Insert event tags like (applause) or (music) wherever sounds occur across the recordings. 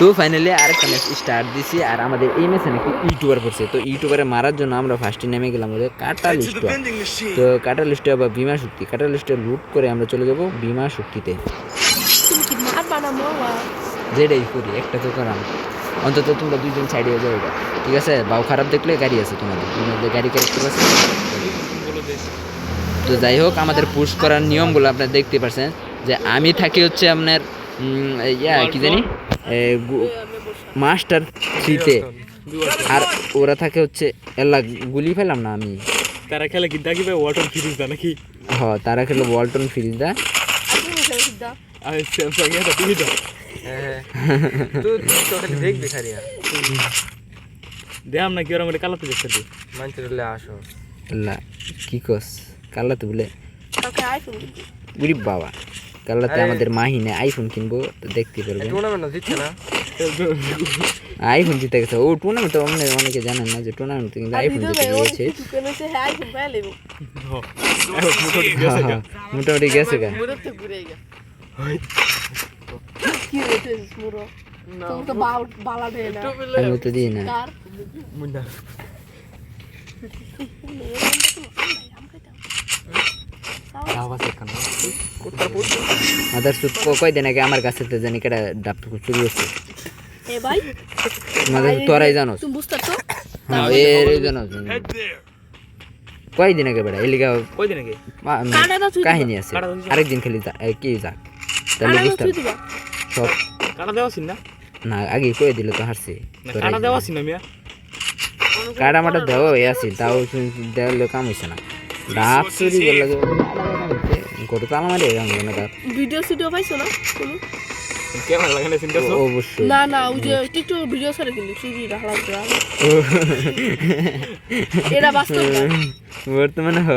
তো ফাইনালি আরেকটা match start দিছি আর আমাদের এই ম্যাচে নাকি ইউটিউবার পড়ছে। তো ইউটিউবারে মারার জন্য আমরা ফার্স্টে নেমে গেলাম ওদের কাটা লিস্ট তো কাটা লিস্টে আবার বিমা শক্তি কাটা লিস্টে লুট করে আমরা চলে যাব বিমা শক্তিতে যেটাই করি, একটা তো করাম অন্তত তোমরা দুইজন সাইডে যাও। ঠিক আছে? বাউ খারাপ দেখলে গাড়ি আছে তোমাদের। তোমাদের গাড়ি ক্যারেক্টার আছে, তো যাই হোক, আমাদের পুশ করার নিয়মগুলো আপনারা দেখতে পাচ্ছেন যে আমি থাকি হচ্ছে আপনার ইয়া কি জানি? মাস্টার থ্রিতে। আর ওরা থাকে হচ্ছে এল্লা গুলি ফেলাম না আমি। তারা খেলে কি দেখি ভাই? ওয়াটার ফ্রিজ দা নাকি? হ তারা খেলো ওয়ালটন খেলে সিদ্ধা আর স্যামসাং এটা টিভিটা তুই তো খালি দেখবি খালি দেখাম না কি ওরা মানে কালাতে দেখতে দিই মানুষের আসো। এল্লা কি কস? কাল্লাতে বলে আইফোন বাবা। কাল্লাতে আরে- আমাদের মাহিনে আইফোন কিনবো তো দেখতে পারবেন। টুর্নামেন্ট দিচ্ছে না? আইফোন জিতে গেছে। ও টুর্নামেন্ট অনেক অনেকে জানেন না যে টুর্নামেন্টে কিন্তু আইফোন জিতে সে হ্যাঁ হ্যাঁ, হ্যাঁ, মোটামুটি গেছে গা। তো ঘুরে গেছে। কি হয়েছে মুরো তুমি তো বাল বালা ঢে না। আমি তো দিই না। মাদার সুদ কয় দিন আগে? আমার কাছে তো জানি কেটা ডাব চুরি হচ্ছে। এ ভাই মাদার তোরাই জানো তুমি বুঝতে তো হ্যাঁ এর জানো কয় দিন আগে বেড়া? এলিগা কই দিন আগে? কাহিনী আছে। আরেকদিন খেলি যা- এ, কি যাক। তাহলে দিবা। সব। কাটা দেওয়া না? না আগে কয়ে দিলে তো হারছে। কাটা দেওয়া। না মিয়া। কাটা মাটা দেওয়া আছে তাও দেওয়ালে কাম হয়েছে না। ডাব চুরি করলে না ভিডিও সিডিও পাইছো না কোনো ক্যামেরা লাগানো চিন্তা অবশ্যই। না না ওই যে টিকটক ভিডিও ছাড়ে কিন্তু সুজি রাখলাম এটা বাস্তব বর্তমানে হ।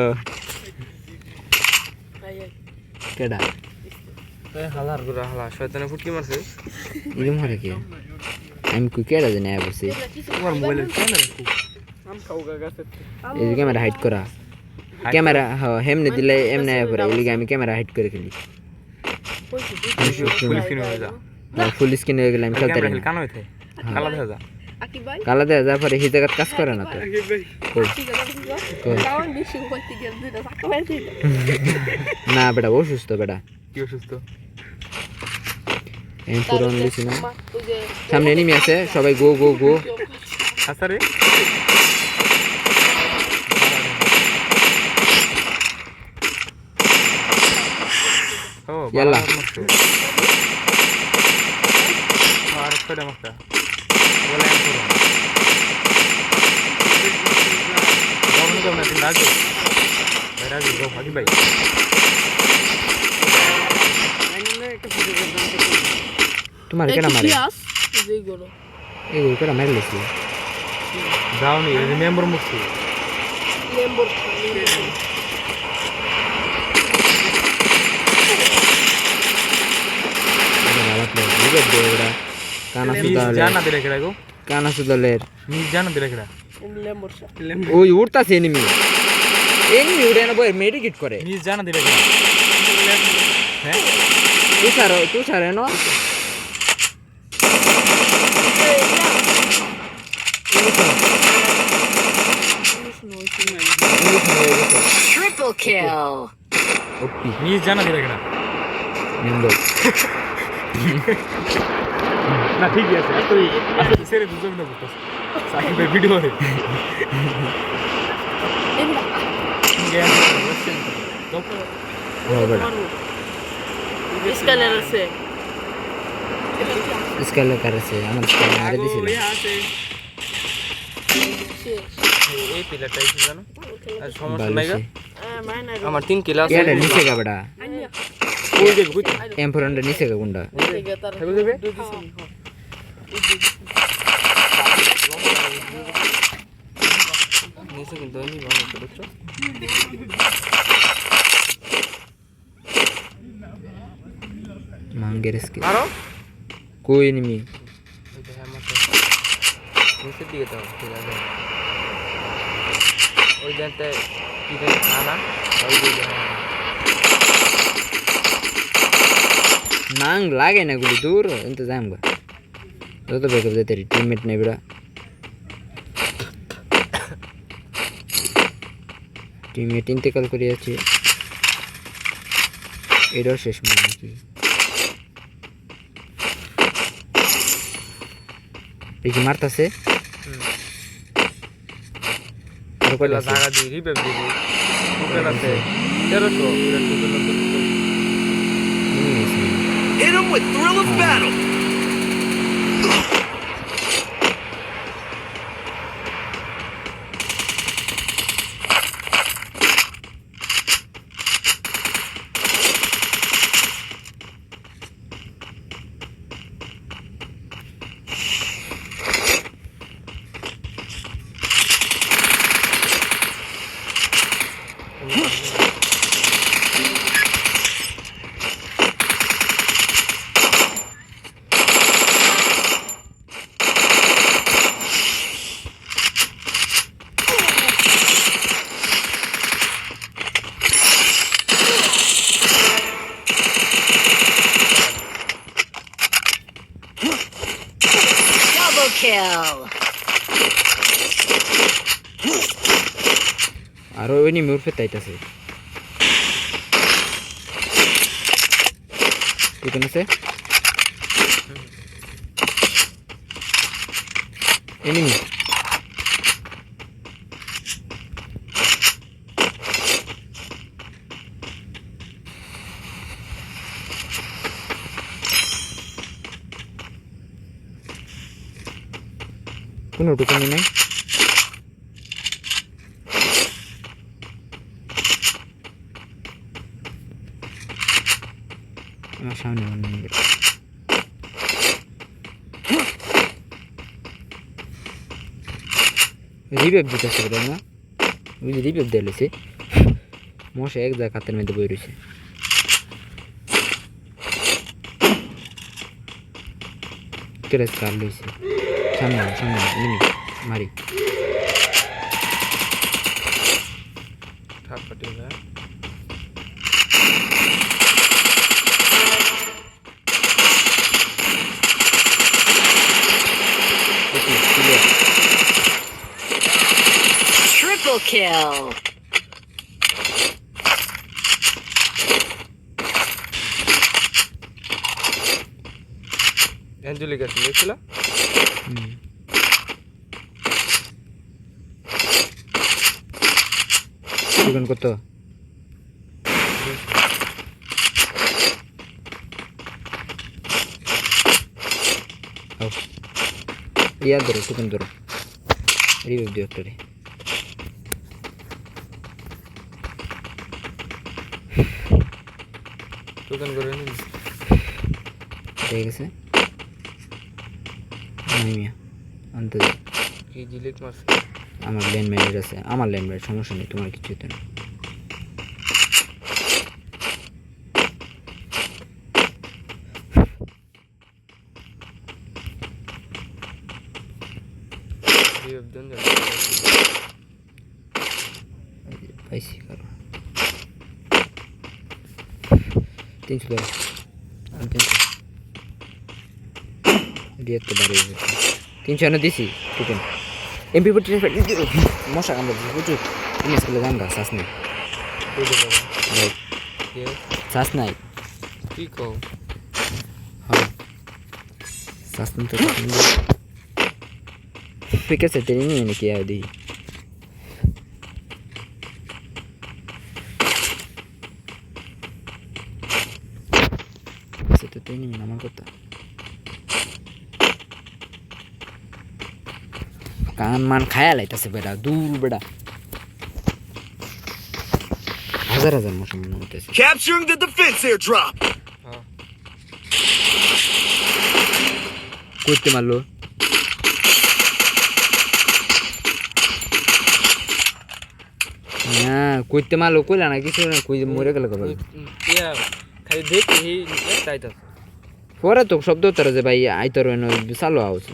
কেডা? হালার গুড়া হালা শয়তানে ফুটকি মারছে। এরকম হরে কি? আমি কই কেডা জানি আয় বসে তোমার মোবাইলের ক্যামেরা এই ক্যামেরা হাইড করা। ক্যামেরা হ হেমনে দিলে এমনি পরে এলিগে আমি ক্যামেরা হাইড করে খেলি ফুল স্ক্রিন হয়ে ফুল গেলে আমি খেলতে ক্যামেরা পারি কালা দেওয়া যা পরে সেই জায়গায় কাজ করে না তো। (laughs) না বেটা অসুস্থ বেটা। কি অসুস্থ? পুরো সামনে এনিমি আছে সবাই গো গো গো আচ্ছা রে ও ইয়াল্লা। আর কয়টা মাস্টার বলে আমি করব যখন যখন তুমি রাজু ভাই রাজু গো ভাগি ভাই তোমার কেডা মারে? পিয়াস যেই গরো। এই কেডা মারি লেছি যাও নি রিমেম্বার মুক্তি। লেম্বর ভালো প্লেয়ার বুঝে দে এগুলা কানা মিস সুদালের জানা দিলে কেডা গো কানা সুদালের মিস জানা দিলে কেডা লেম্বর ওই উড়তাছে এনিমি এনিমি উড়ে না বই মেডিকেট করে তুষার তুষার এনো Triple kill. ওপি মিস জানা দিলে কেডা নিন্দো না ঠিক আছে তুই আসলে সেরে দুজন না বুঝতাস সাকিবের ভিডিও রে ও বেটা স্কাইলার আছে স্কেলে কারেছে আমার স্কেলে মারে দিছিল এই প্লেয়ারটা এসে জানো আর সমস্যা নাই গা। বালিশে আমার তিন কিলো আছে কেডা নিচে গা বেটা ওই দেখ বুঝ এমফোরনটা নিচে গা দেবে নিচে কিন্তু মাঙ্গের স্কে কই এনিমি ওই যে মাত্র নিচের দিকে তো ঠিক আছে ওই জানতে কি জানি আনা ওই দিকে নাং লাগে না গুলি দূর এনতে যাম গা। যত বেকআপ দে তেরি টিমমেট নেই বেড়া। টিমমেট ইন্তেকাল করিয়াছে এটাও শেষ মনে নাকি এই মারতাছে? জায়গা দিয়ে রিপেপ আছে। তেরোশো a thrill of battle. Kill. আরও ওই নিয়ে মুরফে তাইতাছে। ঠিক আছে এনিমি কোনো টুকুনি নাই। আমার সামনে মনে নেই রিপেপ দিতেছে বোধ না? বুঝলি রিপেপ দিয়ে লইছে। মশা এক জায়গা হাতের মধ্যে বই রয়েছে কেরেস কার লইছে। সামনে আয়, সামনে আয়, এনিমি মারি থার্ড পার্টি না Triple kill. অ্যাঞ্জেলিক আছে দোকান কত আও। ইয়া ধরো টুকুন ধরো রিভিউ দিও একটা করে ঠিক গেছে নাই মিয়া আনতে দাও। কি জিলিট মারছে? আমার ল্যান্ড ম্যানেজ আছে আমার ল্যান্ড ম্যানেজ সমস্যা নেই তোমার কিছু না। পাইছি কারও। তিনশো দিয়ে তো বাড়িয়ে তিনশো এনে দিছি টোকেন এমপি ফোর্টি মশা কামড়া দিছি প্রচুর তুমি স্কুলে গান গা শ্বাস নেই শ্বাস নাই। কি কও? হ্যাঁ। শ্বাস নিতে ঠিক আছে নিয়ে নাকি আর দিই। সেটা তুই নিবি আমার কথা। কান মান খায়া লাইতাছে বেড়া দূর বেড়া। হাজার হাজার মশা মনে হইতেছে। Capturing the defense airdrop. হ্যাঁ করতে মারলো? না কইতে মারলো কইলা না কিছু না কই মরে গেল কবে? খালি দেখি এই তাইতা পরে তো শব্দ তারা যে ভাই আইতর চালু আউছে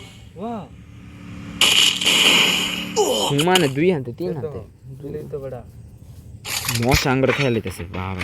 হুমানে দুই হাতে তিন হাতে মশা আঙ্গুর খেয়ে লিতেছে বাবা।